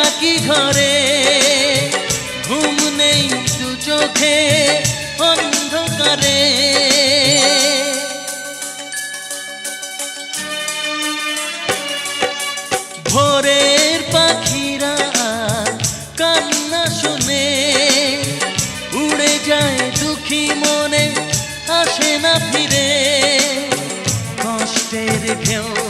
একাকি ঘরে? ঘুম নেই দু চোখে, অন্ধকারে। ভোরের পাখিরা কান্না শুনে, উড়ে যায় দুঃখী মনে, আসে না ফিরে। কষ্টের ঢেউ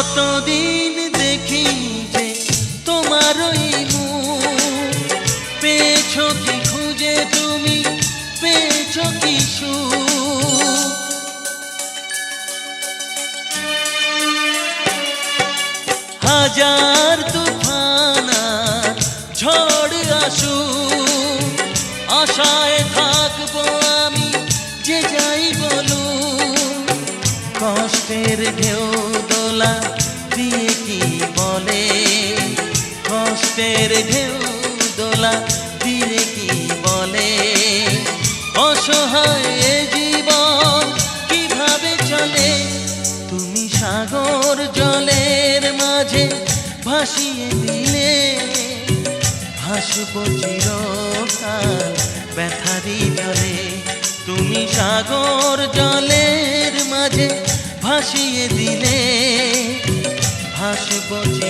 কতদিন দেখি যে তোমার ওই মুখ? পেয়েছ কি খুঁজে তুমি? পেয়েছ কি হাজার তুফান, ঝড় আসু। আশায় থাকব আমি, যে যাই বলু কষ্টের ঢেউ কষ্টের ঢেউ দোলা দিয়ে কি বলে? অসহায় জীবন কীভাবে চলে? তুমি সাগর জলের মাঝে ভাসিয়ে দিলে। ভাসব চিরকাল ব্যথারি জলে তুমি সাগর জলের মাঝে ভাসিয়ে দিলে। ভাসব চিরকাল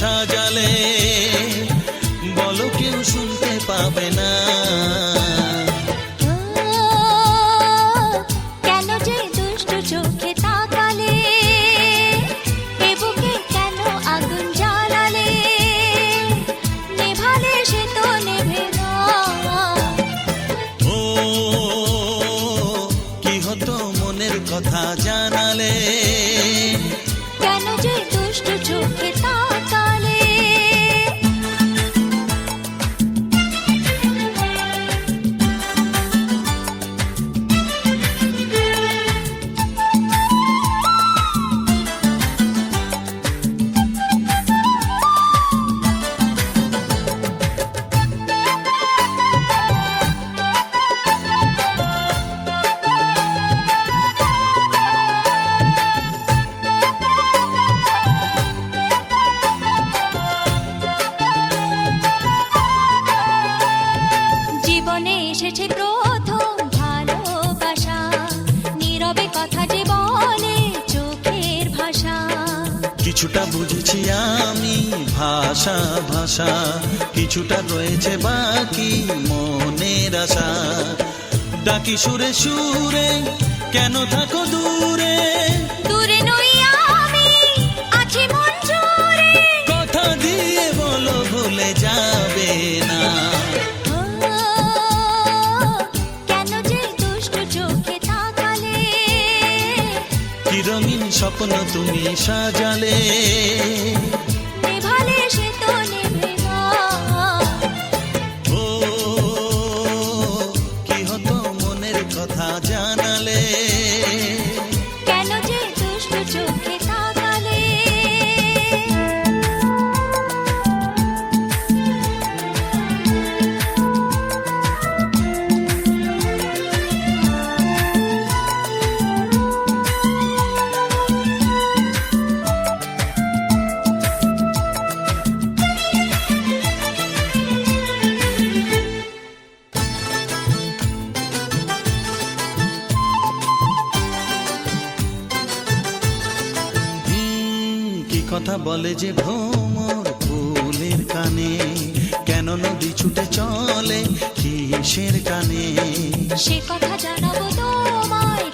সাজা কিছুটা রয়েছে বাকি মনের আশা। ডাকি সুরে সুরে কেন থাকো দূরে? দূরে আমি আছি মন জুড়ে। কথা দিয়ে বলো ভুলে যাবে না। কেন যে দুষ্ট চোখে তাকালে? কি রঙিন স্বপ্ন তুমি সাজালে? যে ভ্রমর ফুলের কানে কেন নদী ছুটে চলে কিসের কানে? সে কথা জানাব তোমায়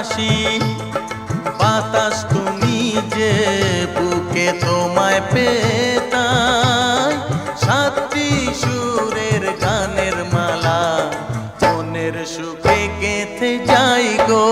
বাঁশি বাতাস তুমি যে বুকে তোমায় পেতাই সাতটি সুরের গানের মালা মনের সুখে গেথে যাই গো।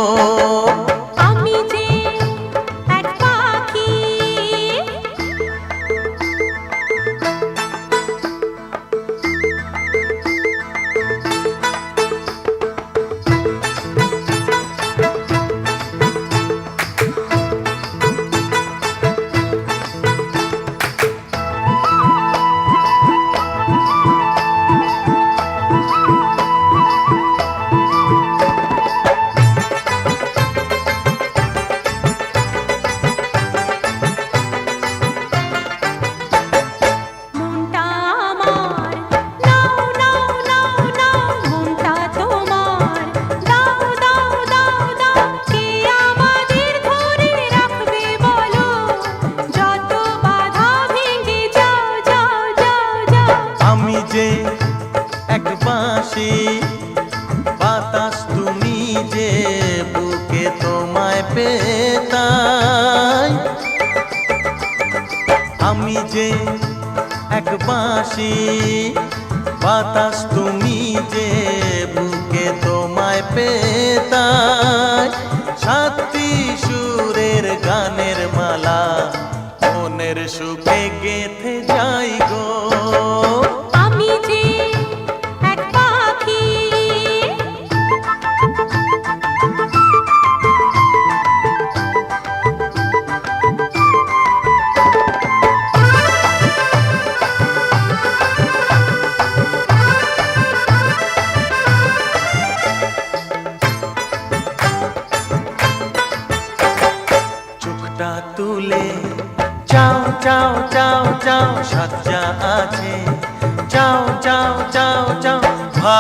এক বাঁশি। বাতাস তুমি যে বুকে তোমায় পেতাই। আমি যে এক বাঁশি। বাতাস তুমি যে বুকে তোমায় পেতাই। সাতটি সুরের গানের মালা, মনের সুখে গেথে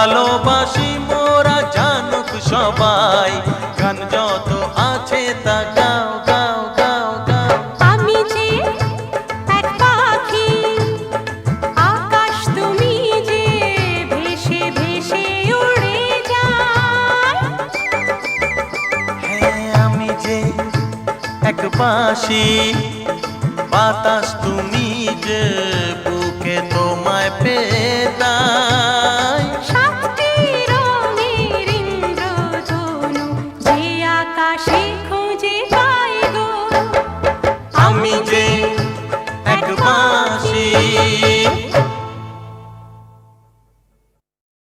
ভালোবাসি মোরা জানুক সবাই। গান যত আছে তা গাও গাও গাও গাও। আমি যে এক পাখি আকাশ তুমি যে ভেসে ভেসে উড়ে যায়। হ্যাঁ বাতাস যে বুকে তোমায় পেতাম